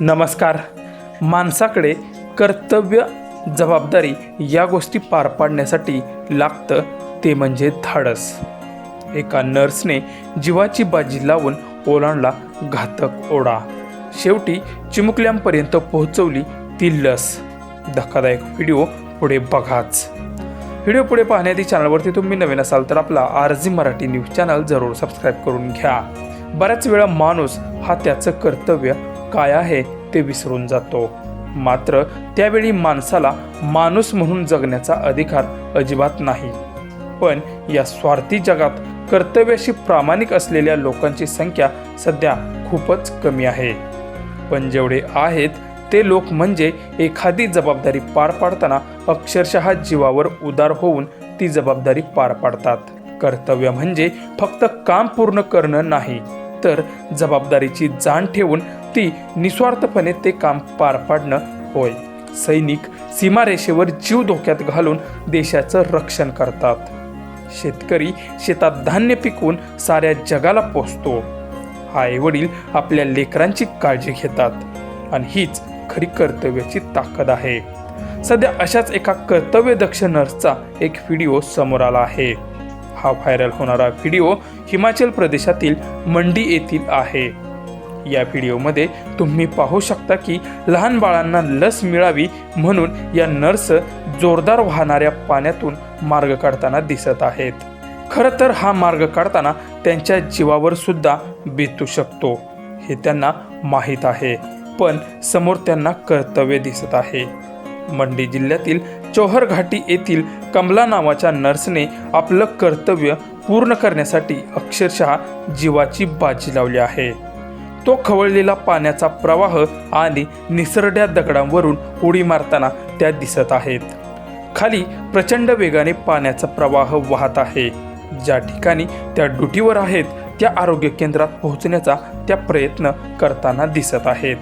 नमस्कार. माणसाकडे कर्तव्य जबाबदारी या गोष्टी पार पाडण्यासाठी लागतं ते म्हणजे धाडस. एका नर्सने जीवाची बाजी लावून ओलांडला घातक ओढा. शेवटी चिमुकल्यांपर्यंत पोहोचवली ती लस. धक्कादायक व्हिडिओ पुढे बघाच. व्हिडिओ पुढे पाहण्याआधी चॅनलवरती तुम्ही नवीन असाल तर आपला R G Marathi news channel जरूर सबस्क्राईब करून घ्या. बऱ्याच वेळा माणूस हा त्याचं कर्तव्य काय आहे ते विसरून जातो. मात्र त्यावेळी माणसाला माणूस म्हणून जगण्याचा अधिकार अजिबात नाही. पण या स्वार्थी जगात कर्तव्याशी प्रामाणिक असलेल्या लोकांची संख्या सध्या खूपच कमी आहे. पण जेवढे आहेत ते लोक म्हणजे एखादी जबाबदारी पार पाडताना अक्षरशः जीवावर उदार होऊन ती जबाबदारी पार पाडतात. कर्तव्य म्हणजे फक्त काम पूर्ण करणं नाही तर जबाबदारीची जाण ठेवून ती निस्वार्थपणे ते काम पार पाडणं होय. सैनिक सीमारेषेवर जीव धोक्यात घालून देशाचं रक्षण करतात. शेतकरी शेतात धान्य पिकवून साऱ्या जगाला पोचतो आई वडील आपल्या लेकरांची काळजी घेतात. आणि हीच खरी कर्तव्याची ताकद आहे. सध्या अशाच एका कर्तव्यदक्ष नर्सचा एक व्हिडिओ समोर आला आहे. हा व्हायरल होणारा व्हिडिओ हिमाचल प्रदेशातील मंडी येथील आहे. या व्हिडिओमध्ये तुम्ही पाहू शकता की लहान बाळांना लस मिळावी म्हणून या नर्स जोरदार वाहणाऱ्या पाण्यातून मार्ग काढताना दिसत आहेत. खरं तर हा मार्ग काढताना त्यांच्या जीवावर सुद्धा बेतू शकतो हे त्यांना माहीत आहे. पण समोर त्यांना कर्तव्य दिसत आहे. मंडी जिल्ह्यातील चोहर घाटी येथील कमला नावाच्या नर्सने आपलं कर्तव्य पूर्ण करण्यासाठी अक्षरशः जीवाची बाजी लावली आहे. तो खवळलेला पाण्याचा प्रवाह आणि निसरड्या दगडांवरून उडी मारताना त्या दिसत आहेत. खाली प्रचंड वेगाने पाण्याचा प्रवाह वाहत आहे. ज्या ठिकाणी त्या ड्युटीवर आहेत त्या आरोग्य केंद्रात पोहोचण्याचा त्या प्रयत्न करताना दिसत आहेत.